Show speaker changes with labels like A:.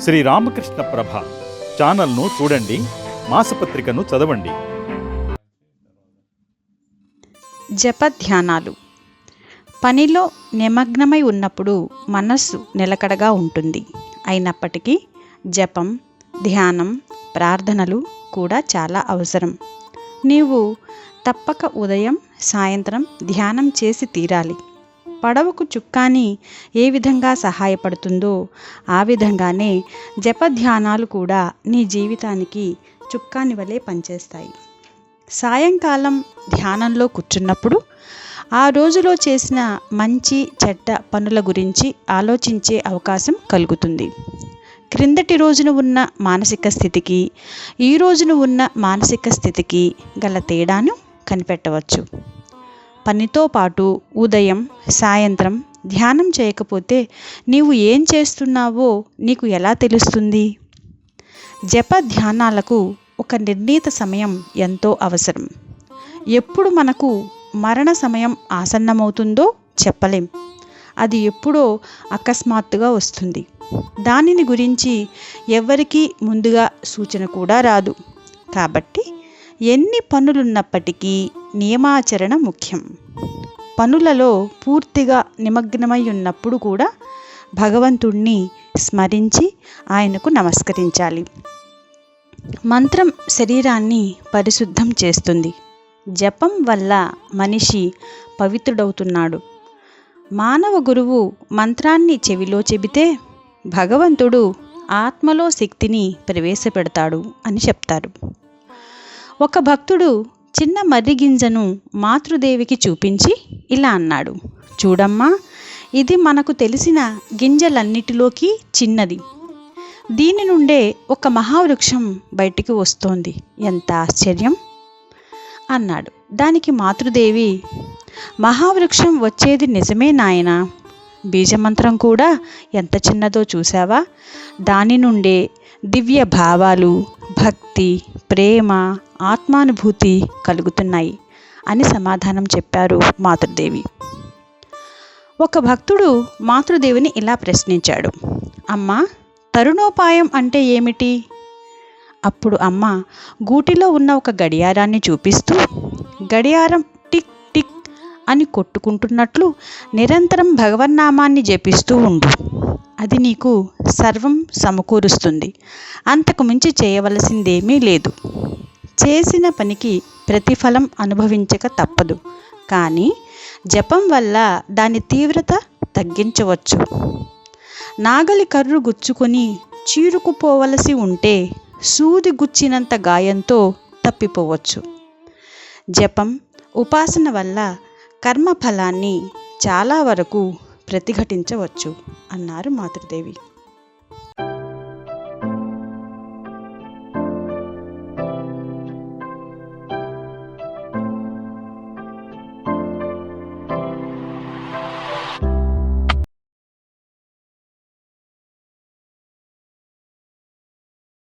A: శ్రీ రామకృష్ణ ప్రభ ఛానల్ను చూడండి మాసపత్రికను చదవండి.
B: జపధ్యానాలు. పనిలో నిమగ్నమై ఉన్నప్పుడు మనస్సు నిలకడగా ఉంటుంది. అయినప్పటికీ జపం ధ్యానం ప్రార్థనలు కూడా చాలా అవసరం. నీవు తప్పక ఉదయం సాయంత్రం ధ్యానం చేసి తీరాలి. పడవకు చుక్కాని ఏ విధంగా సహాయపడుతుందో ఆ విధంగానే జపధ్యానాలు కూడా నీ జీవితానికి చుక్కాని వలె పనిచేస్తాయి. సాయంకాలం ధ్యానంలో కూర్చున్నప్పుడు ఆ రోజులో చేసిన మంచి చెడ్డ పనుల గురించి ఆలోచించే అవకాశం కలుగుతుంది. క్రిందటి రోజున ఉన్న మానసిక స్థితికి ఈ రోజున ఉన్న మానసిక స్థితికి గల తేడాను కనిపెట్టవచ్చు. పనితో పాటు ఉదయం సాయంత్రం ధ్యానం చేయకపోతే నీవు ఏం చేస్తున్నావో నీకు ఎలా తెలుస్తుంది? జప ధ్యానాలకు ఒక నిర్ణీత సమయం ఎంతో అవసరం. ఎప్పుడు మనకు మరణ సమయం ఆసన్నమవుతుందో చెప్పలేం. అది ఎప్పుడో అకస్మాత్తుగా వస్తుంది. దానిని గురించి ఎవ్వరికీ ముందుగా సూచన కూడా రాదు. కాబట్టి ఎన్ని పనులున్నప్పటికీ నియమాచరణ ముఖ్యం. పనులలో పూర్తిగా నిమగ్నమై ఉన్నప్పుడు కూడా భగవంతుణ్ణి స్మరించి ఆయనకు నమస్కరించాలి. మంత్రం శరీరాన్ని పరిశుద్ధం చేస్తుంది. జపం వల్ల మనిషి పవిత్రుడవుతున్నాడు. మానవ గురువు మంత్రాన్ని చెవిలో చెబితే భగవంతుడు ఆత్మలో శక్తిని ప్రవేశపెడతాడు అని చెప్తారు. ఒక భక్తుడు చిన్న మర్రి గింజను మాతృదేవికి చూపించి ఇలా అన్నాడు. చూడమ్మా ఇది మనకు తెలిసిన గింజలన్నిటిలోకి చిన్నది. దీని నుండే ఒక మహావృక్షం బయటికి వస్తోంది. ఎంత ఆశ్చర్యం! అన్నాడు. దానికి మాతృదేవి మహావృక్షం వచ్చేది నిజమే నాయన. బీజమంత్రం కూడా ఎంత చిన్నదో చూసావా దాని నుండే దివ్య భావాలు భక్తి ప్రేమ ఆత్మానుభూతి కలుగుతున్నాయి అని సమాధానం చెప్పారు మాతృదేవి. ఒక భక్తుడు మాతృదేవిని ఇలా ప్రశ్నించాడు. అమ్మ తరుణోపాయం అంటే ఏమిటి? అప్పుడు అమ్మ గూటిలో ఉన్న ఒక గడియారాన్ని చూపిస్తూ గడియారం టిక్ టిక్ అని కొట్టుకుంటున్నట్లు నిరంతరం భగవన్నామాన్ని జపిస్తూ ఉండు. అది నీకు సర్వం సమకూరుస్తుంది. అంతకు మించి చేయవలసిందేమీ లేదు. చేసిన పనికి ప్రతిఫలం అనుభవించక తప్పదు. కానీ జపం వల్ల దాని తీవ్రత తగ్గించవచ్చు. నాగలి కర్రు గుచ్చుకొని చీరుకుపోవలసి ఉంటే సూది గుచ్చినంత గాయంతో తప్పిపోవచ్చు. జపం ఉపాసన వల్ల కర్మఫలాన్ని చాలా వరకు ప్రతిఘటించవచ్చు అన్నారు మాతృదేవి.